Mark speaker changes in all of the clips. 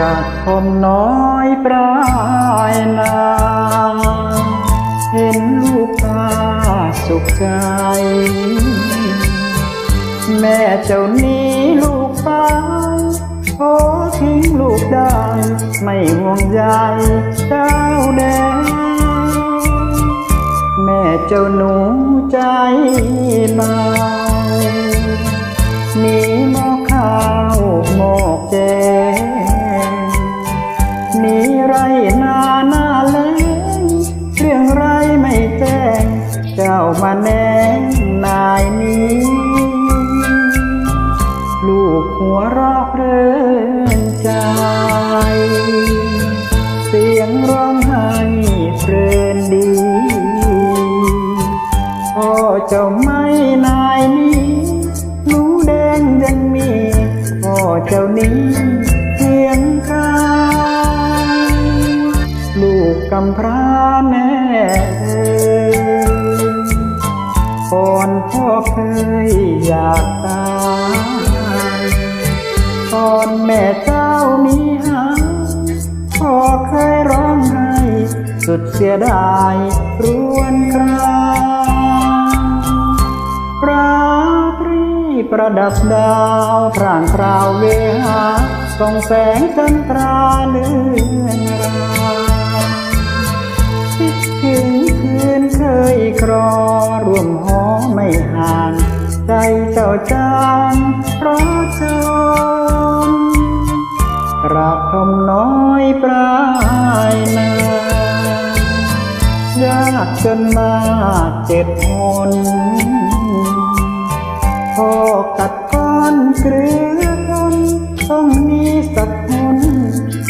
Speaker 1: ระทมน้อยปลายนาเห็นลูกตาสุขใจ แม่เจ้านี้ลูกไปขอทิ้งลูกได้ ไม่ห่วงใยเจ้าแดงแม่เจ้าหนูใจมา นาหน้าแล้งเรื่องไรไม่แจ้ง เจ้ามาแน่นายนี้ ลูกหัวรอกเรินใจ เสียงร้องไห้เพลินดีพ่อเจ้าไม่นายนี้ กกำพร้าแม่เอยก่อนพ่อเคยอยากตายก่อนแม่เจ้านี้หาพ่อเคยร้องไห้สุดเสียดายรวนครางราตรีประดับดาวพร่างพราวเวหาส่องแสงจันทราเลือนรา ครอร่วมหอไม่ห่างใจเจ้าจางเพราะจนรักทมน้อยปลายนายากจนมาเจ็ดหนพ่อกัดก้อนเกลือคนต้องมีสักคน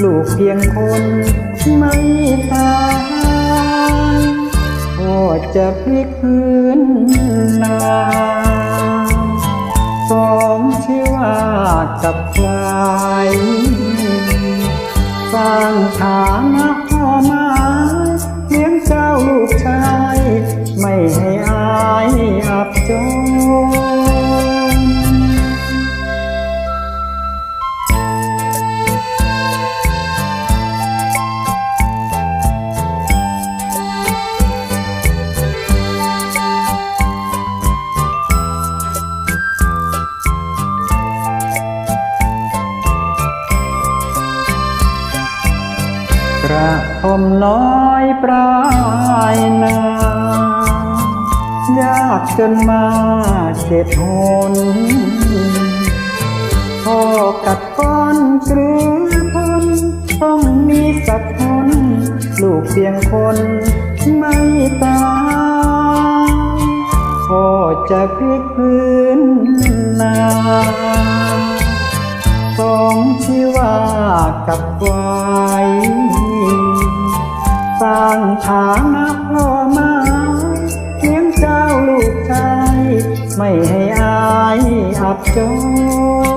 Speaker 1: ลูกเพียงคนไม่ตา พลิกพื้นนาสองชีวากับควายสร้างฐานะพ่อมา น้อยปลายนายากจนมาเจ็ดหนพ่อกัดก้อนเกลือคนต้องมีสักคนลูกเพียงคนไม่ตายพ่อจะพลิกพื้นนาสองชีวากับควาย สร้างฐานะพ่อมาเลี้ยงเจ้าลูกชายไม่ให้อายอับจน